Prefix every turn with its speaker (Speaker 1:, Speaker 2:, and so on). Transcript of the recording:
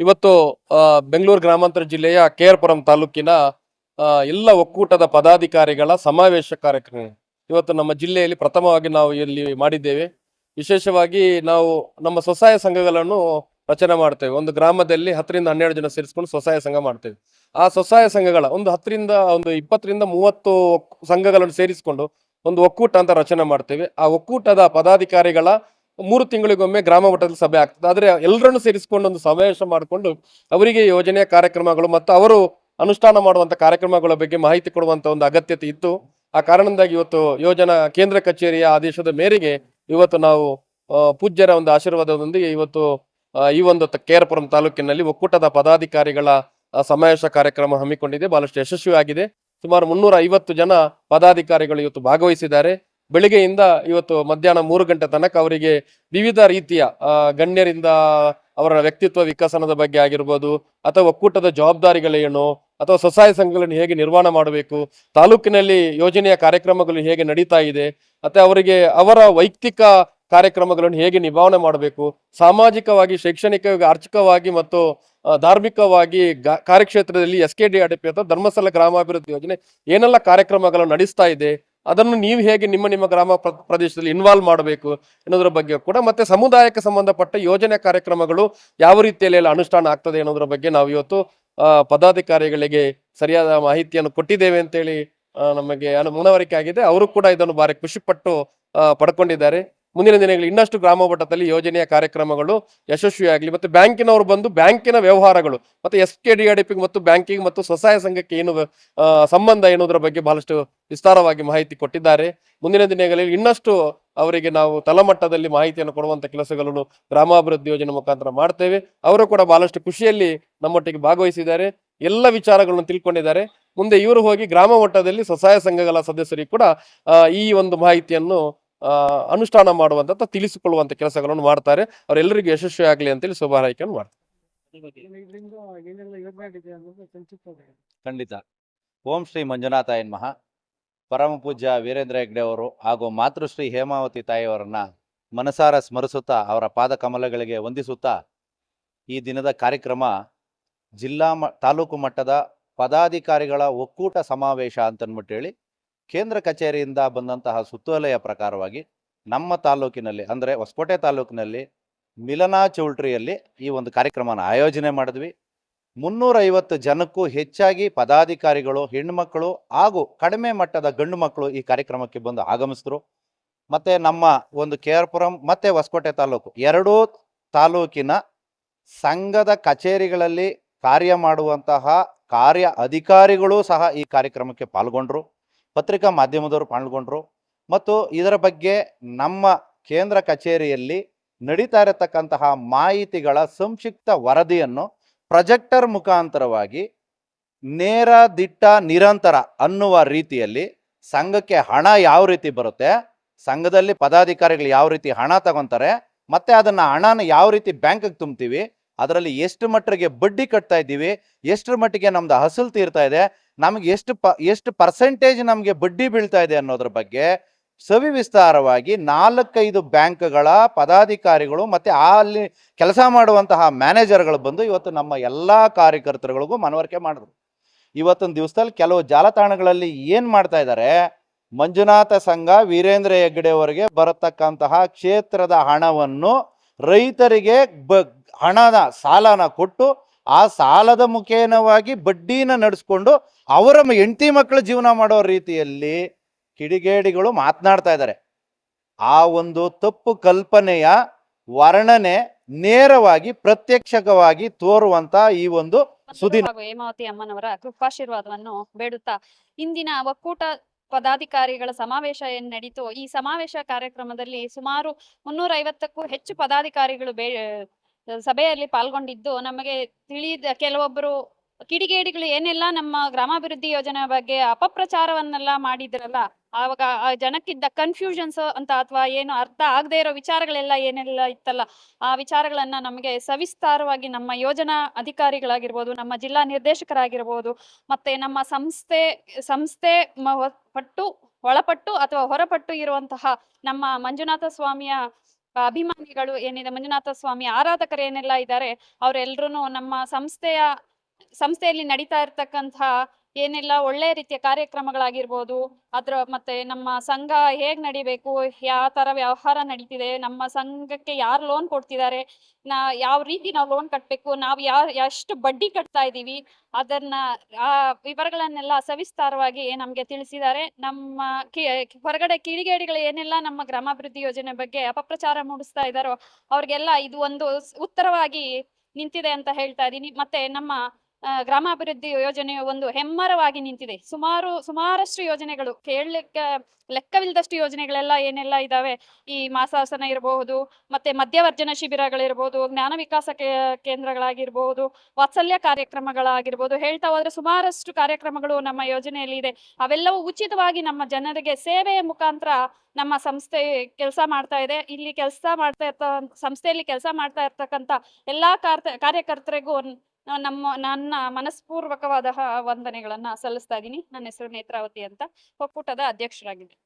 Speaker 1: ಇವತ್ತು ಬೆಂಗಳೂರು ಗ್ರಾಮಾಂತರ ಜಿಲ್ಲೆಯ ಕೆ ತಾಲೂಕಿನ ಎಲ್ಲ ಒಕ್ಕೂಟದ ಪದಾಧಿಕಾರಿಗಳ ಸಮಾವೇಶ ಕಾರ್ಯಕ್ರಮ. ಇವತ್ತು ನಮ್ಮ ಜಿಲ್ಲೆಯಲ್ಲಿ ಪ್ರಥಮವಾಗಿ ನಾವು ಇಲ್ಲಿ ಮಾಡಿದ್ದೇವೆ. ವಿಶೇಷವಾಗಿ ನಾವು ನಮ್ಮ ಸ್ವಸಹಾಯ ಸಂಘಗಳನ್ನು ರಚನೆ ಮಾಡ್ತೇವೆ. ಒಂದು ಗ್ರಾಮದಲ್ಲಿ ಹತ್ತರಿಂದ ಹನ್ನೆರಡು ಜನ ಸೇರಿಸ್ಕೊಂಡು ಸ್ವಸಹಾಯ ಸಂಘ ಮಾಡ್ತೇವೆ. ಆ ಸ್ವಸಹಾಯ ಸಂಘಗಳ ಒಂದು ಹತ್ತರಿಂದ, ಒಂದು ಇಪ್ಪತ್ತರಿಂದ ಮೂವತ್ತು ಸಂಘಗಳನ್ನು ಸೇರಿಸಿಕೊಂಡು ಒಂದು ಒಕ್ಕೂಟ ಅಂತ ರಚನೆ ಮಾಡ್ತೇವೆ. ಆ ಒಕ್ಕೂಟದ ಪದಾಧಿಕಾರಿಗಳ ಮೂರು ತಿಂಗಳಿಗೊಮ್ಮೆ ಗ್ರಾಮ ಮಟ್ಟದಲ್ಲಿ ಸಭೆ ಆಗ್ತದೆ. ಆದರೆ ಎಲ್ಲರನ್ನು ಸೇರಿಸಿಕೊಂಡು ಒಂದು ಸಮಾವೇಶ ಮಾಡಿಕೊಂಡು ಅವರಿಗೆ ಯೋಜನೆಯ ಕಾರ್ಯಕ್ರಮಗಳು ಮತ್ತು ಅವರು ಅನುಷ್ಠಾನ ಮಾಡುವಂತ ಕಾರ್ಯಕ್ರಮಗಳ ಬಗ್ಗೆ ಮಾಹಿತಿ ಕೊಡುವಂತ ಒಂದು ಅಗತ್ಯತೆ ಇತ್ತು. ಆ ಕಾರಣದಿಂದಾಗಿ ಇವತ್ತು ಯೋಜನಾ ಕೇಂದ್ರ ಕಚೇರಿಯ ಆದೇಶದ ಮೇರೆಗೆ ಇವತ್ತು ನಾವು ಪೂಜ್ಯರ ಒಂದು ಆಶೀರ್ವಾದದೊಂದಿಗೆ ಇವತ್ತು ಈ ಒಂದು ಕೇರಪುರಂ ತಾಲೂಕಿನಲ್ಲಿ ಒಕ್ಕೂಟದ ಪದಾಧಿಕಾರಿಗಳ ಸಮಾವೇಶ ಕಾರ್ಯಕ್ರಮ ಹಮ್ಮಿಕೊಂಡಿದೆ. ಬಹಳಷ್ಟು ಯಶಸ್ವಿಯಾಗಿದೆ. ಸುಮಾರು ಮುನ್ನೂರ ಐವತ್ತು ಜನ ಪದಾಧಿಕಾರಿಗಳು ಇವತ್ತು ಭಾಗವಹಿಸಿದ್ದಾರೆ. ಬೆಳಿಗ್ಗೆಯಿಂದ ಇವತ್ತು ಮಧ್ಯಾಹ್ನ ಮೂರು ಗಂಟೆ ತನಕ ಅವರಿಗೆ ವಿವಿಧ ರೀತಿಯ ಗಣ್ಯರಿಂದ ಅವರ ವ್ಯಕ್ತಿತ್ವ ವಿಕಸನದ ಬಗ್ಗೆ ಆಗಿರ್ಬೋದು, ಅಥವಾ ಒಕ್ಕೂಟದ ಜವಾಬ್ದಾರಿಗಳೇನು ಅಥವಾ ಸ್ವಸಹಾಯ ಸಂಘಗಳನ್ನು ಹೇಗೆ ನಿರ್ವಹಣೆ ಮಾಡಬೇಕು, ತಾಲೂಕಿನಲ್ಲಿ ಯೋಜನೆಯ ಕಾರ್ಯಕ್ರಮಗಳು ಹೇಗೆ ನಡೀತಾ ಇದೆ, ಮತ್ತೆ ಅವರಿಗೆ ಅವರ ವೈಯಕ್ತಿಕ ಕಾರ್ಯಕ್ರಮಗಳನ್ನು ಹೇಗೆ ನಿಭಾವಣೆ ಮಾಡಬೇಕು, ಸಾಮಾಜಿಕವಾಗಿ, ಶೈಕ್ಷಣಿಕವಾಗಿ, ಆರ್ಥಿಕವಾಗಿ ಮತ್ತು ಧಾರ್ಮಿಕವಾಗಿ ಕಾರ್ಯಕ್ಷೇತ್ರದಲ್ಲಿ ಎಸ್ ಕೆ ಡಿ ಅಥವಾ ಧರ್ಮಸ್ಥಳ ಗ್ರಾಮಾಭಿವೃದ್ಧಿ ಯೋಜನೆ ಏನೆಲ್ಲ ಕಾರ್ಯಕ್ರಮಗಳು ನಡೆಸ್ತಾ ಇದೆ ಅದನ್ನು ನೀವು ಹೇಗೆ ನಿಮ್ಮ ನಿಮ್ಮ ಗ್ರಾಮ ಪ್ರ- ಪ್ರದೇಶದಲ್ಲಿ ಇನ್ವಾಲ್ವ್ ಮಾಡಬೇಕು ಅನ್ನೋದ್ರ ಬಗ್ಗೆ ಕೂಡ ಮತ್ತೆ ಸಮುದಾಯಕ್ಕೆ ಸಂಬಂಧಪಟ್ಟ ಯೋಜನೆ ಕಾರ್ಯಕ್ರಮಗಳು ಯಾವ ರೀತಿಯಲ್ಲಿ ಎಲ್ಲ ಅನುಷ್ಠಾನ ಆಗ್ತದೆ ಅನ್ನೋದ್ರ ಬಗ್ಗೆ ನಾವು ಇವತ್ತು ಪದಾಧಿಕಾರಿಗಳಿಗೆ ಸರಿಯಾದ ಮಾಹಿತಿಯನ್ನು ಕೊಟ್ಟಿದ್ದೇವೆ ಅಂತೇಳಿ ನಮಗೆ ಮನವರಿಕೆ ಆಗಿದೆ. ಅವರು ಕೂಡ ಇದನ್ನು ಭಾರಿ ಖುಷಿಪಟ್ಟು ಪಡ್ಕೊಂಡಿದ್ದಾರೆ. ಮುಂದಿನ ದಿನಗಳಲ್ಲಿ ಇನ್ನಷ್ಟು ಗ್ರಾಮ ಮಟ್ಟದಲ್ಲಿ ಯೋಜನೆಯ ಕಾರ್ಯಕ್ರಮಗಳು ಯಶಸ್ವಿಯಾಗಲಿ ಮತ್ತು ಬ್ಯಾಂಕಿನವರು ಬಂದು ಬ್ಯಾಂಕಿನ ವ್ಯವಹಾರಗಳು ಮತ್ತು ಎಸ್ ಕೆ ಡಿ ಮತ್ತು ಬ್ಯಾಂಕಿಂಗ್ ಮತ್ತು ಸ್ವಸಹಾಯ ಸಂಘಕ್ಕೆ ಏನು ಸಂಬಂಧ ಎನ್ನುವುದರ ಬಗ್ಗೆ ಬಹಳಷ್ಟು ವಿಸ್ತಾರವಾಗಿ ಮಾಹಿತಿ ಕೊಟ್ಟಿದ್ದಾರೆ. ಮುಂದಿನ ದಿನಗಳಲ್ಲಿ ಇನ್ನಷ್ಟು ಅವರಿಗೆ ನಾವು ತಳಮಟ್ಟದಲ್ಲಿ ಮಾಹಿತಿಯನ್ನು ಕೊಡುವಂಥ ಕೆಲಸಗಳನ್ನು ಗ್ರಾಮಾಭಿವೃದ್ಧಿ ಯೋಜನೆ ಮುಖಾಂತರ ಮಾಡ್ತೇವೆ. ಅವರು ಕೂಡ ಬಹಳಷ್ಟು ಖುಷಿಯಲ್ಲಿ ನಮ್ಮೊಟ್ಟಿಗೆ ಭಾಗವಹಿಸಿದ್ದಾರೆ. ಎಲ್ಲ ವಿಚಾರಗಳನ್ನು ತಿಳ್ಕೊಂಡಿದ್ದಾರೆ. ಮುಂದೆ ಇವರು ಹೋಗಿ ಗ್ರಾಮ ಮಟ್ಟದಲ್ಲಿ ಸ್ವಸಹಾಯ ಸಂಘಗಳ ಸದಸ್ಯರಿಗೆ ಕೂಡ ಈ ಒಂದು ಮಾಹಿತಿಯನ್ನು ಅನುಷ್ಠಾನ ಮಾಡುವಂತ ತಿಳಿಸಿಕೊಳ್ಳುವಂತ ಕೆಲಸಗಳನ್ನು ಮಾಡ್ತಾರೆ. ಅವರೆಲ್ಲರಿಗೂ ಯಶಸ್ವಿ ಆಗಲಿ ಅಂತೇಳಿ ಶುಭ ಹಾರೈಕೆಯನ್ನು ಮಾಡ್ತಾರೆ
Speaker 2: ಖಂಡಿತ. ಓಂ ಶ್ರೀ ಮಂಜುನಾಥ ಮಹಾ ಪರಮ ಪೂಜ್ಯ ವೀರೇಂದ್ರ ಹೆಗ್ಡೆ ಅವರು ಹಾಗೂ ಮಾತೃಶ್ರೀ ಹೇಮಾವತಿ ತಾಯಿಯವರನ್ನ ಮನಸಾರ ಸ್ಮರಿಸುತ್ತಾ, ಅವರ ಪಾದ ಕಮಲಗಳಿಗೆ ವಂದಿಸುತ್ತಾ, ಈ ದಿನದ ಕಾರ್ಯಕ್ರಮ ಜಿಲ್ಲಾ ತಾಲೂಕು ಮಟ್ಟದ ಪದಾಧಿಕಾರಿಗಳ ಒಕ್ಕೂಟ ಸಮಾವೇಶ ಅಂತನ್ಬಿಟ್ಟು ಹೇಳಿ ಕೇಂದ್ರ ಕಚೇರಿಯಿಂದ ಬಂದಂತಹ ಸುತ್ತೋಲೆಯ ಪ್ರಕಾರವಾಗಿ ನಮ್ಮ ತಾಲೂಕಿನಲ್ಲಿ, ಅಂದರೆ ಹೊಸಕೋಟೆ ತಾಲೂಕಿನಲ್ಲಿ ಮಿಲನಾ ಚೌಲ್ಟ್ರಿಯಲ್ಲಿ ಈ ಒಂದು ಕಾರ್ಯಕ್ರಮನ ಆಯೋಜನೆ ಮಾಡಿದ್ವಿ. ಮುನ್ನೂರೈವತ್ತು ಜನಕ್ಕೂ ಹೆಚ್ಚಾಗಿ ಪದಾಧಿಕಾರಿಗಳು ಹೆಣ್ಣುಮಕ್ಕಳು ಹಾಗೂ ಕಡಿಮೆ ಮಟ್ಟದ ಗಂಡು ಮಕ್ಕಳು ಈ ಕಾರ್ಯಕ್ರಮಕ್ಕೆ ಬಂದು ಆಗಮಿಸಿದ್ರು. ಮತ್ತು ನಮ್ಮ ಒಂದು ಕೆ ಆರ್ ಪುರಂ ಮತ್ತೆ ಹೊಸಕೋಟೆ ತಾಲೂಕು ಎರಡೂ ತಾಲೂಕಿನ ಸಂಘದ ಕಚೇರಿಗಳಲ್ಲಿ ಕಾರ್ಯ ಮಾಡುವಂತಹ ಕಾರ್ಯ ಅಧಿಕಾರಿಗಳು ಸಹ ಈ ಕಾರ್ಯಕ್ರಮಕ್ಕೆ ಪಾಲ್ಗೊಂಡ್ರು. ಪತ್ರಿಕಾ ಮಾಧ್ಯಮದವರು ಪಾಲ್ಗೊಂಡ್ರು. ಮತ್ತು ಇದರ ಬಗ್ಗೆ ನಮ್ಮ ಕೇಂದ್ರ ಕಚೇರಿಯಲ್ಲಿ ನಡೀತಾ ಇರತಕ್ಕಂತಹ ಮಾಹಿತಿಗಳ ಸಂಕ್ಷಿಪ್ತ ವರದಿಯನ್ನು ಪ್ರೊಜೆಕ್ಟರ್ ಮುಖಾಂತರವಾಗಿ ನೇರ ದಿಟ್ಟ ನಿರಂತರ ಅನ್ನುವ ರೀತಿಯಲ್ಲಿ ಸಂಘಕ್ಕೆ ಹಣ ಯಾವ ರೀತಿ ಬರುತ್ತೆ, ಸಂಘದಲ್ಲಿ ಪದಾಧಿಕಾರಿಗಳು ಯಾವ ರೀತಿ ಹಣ ತಗೊಂತಾರೆ, ಮತ್ತೆ ಅದನ್ನ ಹಣನ ಯಾವ ರೀತಿ ಬ್ಯಾಂಕಿಗೆ ತುಂಬ್ತೀವಿ, ಅದರಲ್ಲಿ ಎಷ್ಟು ಮಟ್ಟಿಗೆ ಬಡ್ಡಿ ಕಟ್ತಾ ಇದ್ದೀವಿ ಎಷ್ಟರ ಮಟ್ಟಿಗೆ ನಮ್ದು ಹಸಲು ತೀರ್ತಾ ಇದೆ ನಮಗೆ ಎಷ್ಟು ಪ, ಎಷ್ಟು ಪರ್ಸೆಂಟೇಜ್ ನಮಗೆ ಬಡ್ಡಿ ಬೀಳ್ತಾ ಇದೆ ಅನ್ನೋದ್ರ ಬಗ್ಗೆ ಸವಿವಿಸ್ತಾರವಾಗಿ ನಾಲ್ಕೈದು ಬ್ಯಾಂಕ್ಗಳ ಪದಾಧಿಕಾರಿಗಳು ಮತ್ತು ಅಲ್ಲಿ ಕೆಲಸ ಮಾಡುವಂತಹ ಮ್ಯಾನೇಜರ್ಗಳು ಬಂದು ಇವತ್ತು ನಮ್ಮ ಎಲ್ಲ ಕಾರ್ಯಕರ್ತರುಗಳಿಗೂ ಮನವರಿಕೆ ಮಾಡಿದ್ರು. ಇವತ್ತೊಂದು ದಿವಸದಲ್ಲಿ ಕೆಲವು ಜಾಲತಾಣಗಳಲ್ಲಿ ಏನು ಮಾಡ್ತಾ ಇದ್ದಾರೆ, ಮಂಜುನಾಥ ಸಂಘ ವೀರೇಂದ್ರ ಹೆಗ್ಗಡೆ ಅವರಿಗೆ ಬರತಕ್ಕಂತಹ ಕ್ಷೇತ್ರದ ಹಣವನ್ನು ರೈತರಿಗೆ ಬ ಹಣದ ಸಾಲನ ಕೊಟ್ಟು ಆ ಸಾಲದ ಮುಖೇನವಾಗಿ ಬಡ್ಡಿನ ನಡೆಸ್ಕೊಂಡು ಅವರ ಹೆಂಡತಿ ಮಕ್ಕಳು ಜೀವನ ಮಾಡೋ ರೀತಿಯಲ್ಲಿ ಕಿಡಿಗೇಡಿಗಳು ಮಾತನಾಡ್ತಾ ಇದ್ದಾರೆ. ಆ ಒಂದು ತಪ್ಪು ಕಲ್ಪನೆಯ ವರ್ಣನೆ ನೇರವಾಗಿ ಪ್ರತ್ಯಕ್ಷವಾಗಿ ತೋರುವಂತ ಈ ಒಂದು ಸುದಿನ.
Speaker 3: ಹೇಮಾವತಿ ಅಮ್ಮನವರ ಕೃಪಾಶೀರ್ವಾದವನ್ನು ಬೇಡುತ್ತಾ ಇಂದಿನ ಒಕ್ಕೂಟ ಪದಾಧಿಕಾರಿಗಳ ಸಮಾವೇಶ ಏನ್ ನಡೀತು ಈ ಸಮಾವೇಶ ಕಾರ್ಯಕ್ರಮದಲ್ಲಿ ಸುಮಾರು ಮುನ್ನೂರ ಐವತ್ತಕ್ಕೂ ಹೆಚ್ಚು ಪದಾಧಿಕಾರಿಗಳು ಬೇ ಸಭೆಯಲ್ಲಿ ಪಾಲ್ಗೊಂಡಿದ್ದು, ನಮಗೆ ತಿಳಿದ ಕೆಲವೊಬ್ಬರು ಕಿಡಿಗೇಡಿಗಳು ಏನೆಲ್ಲ ನಮ್ಮ ಗ್ರಾಮಾಭಿವೃದ್ಧಿ ಯೋಜನೆ ಬಗ್ಗೆ ಅಪಪ್ರಚಾರವನ್ನೆಲ್ಲ ಮಾಡಿದ್ರಲ್ಲ, ಆವಾಗ ಆ ಜನಕ್ಕಿದ್ದ ಕನ್ಫ್ಯೂಷನ್ಸ್ ಅಂತ ಅಥವಾ ಏನು ಅರ್ಥ ಆಗದೆ ಇರೋ ವಿಚಾರಗಳೆಲ್ಲ ಏನೆಲ್ಲ ಇತ್ತಲ್ಲ, ಆ ವಿಚಾರಗಳನ್ನ ನಮಗೆ ಸವಿಸ್ತಾರವಾಗಿ ನಮ್ಮ ಯೋಜನಾ ಅಧಿಕಾರಿಗಳಾಗಿರ್ಬೋದು, ನಮ್ಮ ಜಿಲ್ಲಾ ನಿರ್ದೇಶಕರಾಗಿರ್ಬೋದು, ಮತ್ತೆ ನಮ್ಮ ಸಂಸ್ಥೆ ಸಂಸ್ಥೆ ಪಟ್ಟು, ಒಳಪಟ್ಟು ಅಥವಾ ಹೊರಪಟ್ಟು ಇರುವಂತಹ ನಮ್ಮ ಮಂಜುನಾಥ ಸ್ವಾಮಿಯ ಅಭಿಮಾನಿಗಳು ಏನಿದೆ ಮಂಜುನಾಥ ಸ್ವಾಮಿ ಆರಾಧಕರು ಏನೆಲ್ಲ ಇದ್ದಾರೆ ಅವರೆಲ್ಲರೂ ನಮ್ಮ ಸಂಸ್ಥೆಯ ಸಂಸ್ಥೆಯಲ್ಲಿ ನಡೀತಾ ಇರ್ತಕ್ಕಂಥ ಏನೆಲ್ಲ, ಒಳ್ಳೆ ರೀತಿಯ ಕಾರ್ಯಕ್ರಮಗಳಾಗಿರ್ಬೋದು, ಅದ್ರ ಮತ್ತೆ ನಮ್ಮ ಸಂಘ ಹೇಗ್ ನಡಿಬೇಕು ಯಾವ ತರ ವ್ಯವಹಾರ ನಡೀತಿದೆ, ನಮ್ಮ ಸಂಘಕ್ಕೆ ಯಾರು ಲೋನ್ ಕೊಡ್ತಿದ್ದಾರೆ, ನಾ ಯಾವ ರೀತಿ ನಾವು ಲೋನ್ ಕಟ್ಬೇಕು, ನಾವು ಯಾವ ಎಷ್ಟು ಬಡ್ಡಿ ಕಟ್ತಾ ಇದ್ದೀವಿ, ಅದನ್ನ, ಆ ವಿವರಗಳನ್ನೆಲ್ಲ ಸವಿಸ್ತಾರವಾಗಿ ನಮ್ಗೆ ತಿಳಿಸಿದ್ದಾರೆ. ನಮ್ಮ ಹೊರಗಡೆ ಕಿಡಿಗೇಡಿಗಳು ಏನೆಲ್ಲ ನಮ್ಮ ಗ್ರಾಮಾಭಿವೃದ್ಧಿ ಯೋಜನೆ ಬಗ್ಗೆ ಅಪಪ್ರಚಾರ ಮೂಡಿಸ್ತಾ ಇದ್ದಾರೋ, ಅವ್ರಿಗೆಲ್ಲ ಇದು ಒಂದು ಉತ್ತರವಾಗಿ ನಿಂತಿದೆ ಅಂತ ಹೇಳ್ತಾ ಇದ್ದೀನಿ. ಮತ್ತೆ ನಮ್ಮ ಗ್ರಾಮಾಭಿವೃದ್ಧಿ ಯೋಜನೆಯು ಒಂದು ಹೆಮ್ಮರವಾಗಿ ನಿಂತಿದೆ. ಸುಮಾರು, ಸುಮಾರಷ್ಟು ಯೋಜನೆಗಳು, ಕೇಳಲಿಕ್ಕೆ ಲೆಕ್ಕವಿಲ್ಲದಷ್ಟು ಯೋಜನೆಗಳೆಲ್ಲ ಏನೆಲ್ಲ ಇದಾವೆ? ಈ ಮಾಸಾಸನ ಇರಬಹುದು ಮತ್ತೆ ಮಧ್ಯವರ್ಜನ ಶಿಬಿರಗಳಿರ್ಬೋದು, ಜ್ಞಾನ ವಿಕಾಸ ಕೇ- ಕೇಂದ್ರಗಳಾಗಿರ್ಬೋದು, ವಾತ್ಸಲ್ಯ ಕಾರ್ಯಕ್ರಮಗಳಾಗಿರ್ಬೋದು, ಹೇಳ್ತಾ ಹೋದ್ರೆ ಸುಮಾರಷ್ಟು ಕಾರ್ಯಕ್ರಮಗಳು ನಮ್ಮ ಯೋಜನೆಯಲ್ಲಿ ಇದೆ. ಅವೆಲ್ಲವೂ ಉಚಿತವಾಗಿ ನಮ್ಮ ಜನರಿಗೆ ಸೇವೆಯ ಮುಖಾಂತರ ನಮ್ಮ ಸಂಸ್ಥೆ ಕೆಲಸ ಮಾಡ್ತಾ ಇದೆ. ಇಲ್ಲಿ ಕೆಲಸ ಮಾಡ್ತಾ ಇರ್ತ, ಸಂಸ್ಥೆಯಲ್ಲಿ ಕೆಲಸ ಮಾಡ್ತಾ ಇರ್ತಕ್ಕಂಥ ಎಲ್ಲಾ ಕಾರ್ತ, ಕಾರ್ಯಕರ್ತರಿಗೂ ನಮ್ಮ ನನ್ನ ಮನಸ್ಪೂರ್ವಕವಾದ ವಂದನೆಗಳನ್ನ ಸಲ್ಲಿಸ್ತಾ ಇದ್ದೀನಿ. ನನ್ನ ಹೆಸರು ನೇತ್ರಾವತಿ ಅಂತ. ಒಕ್ಕೂಟದ ಅಧ್ಯಕ್ಷರಾಗಿದ್ದೀನಿ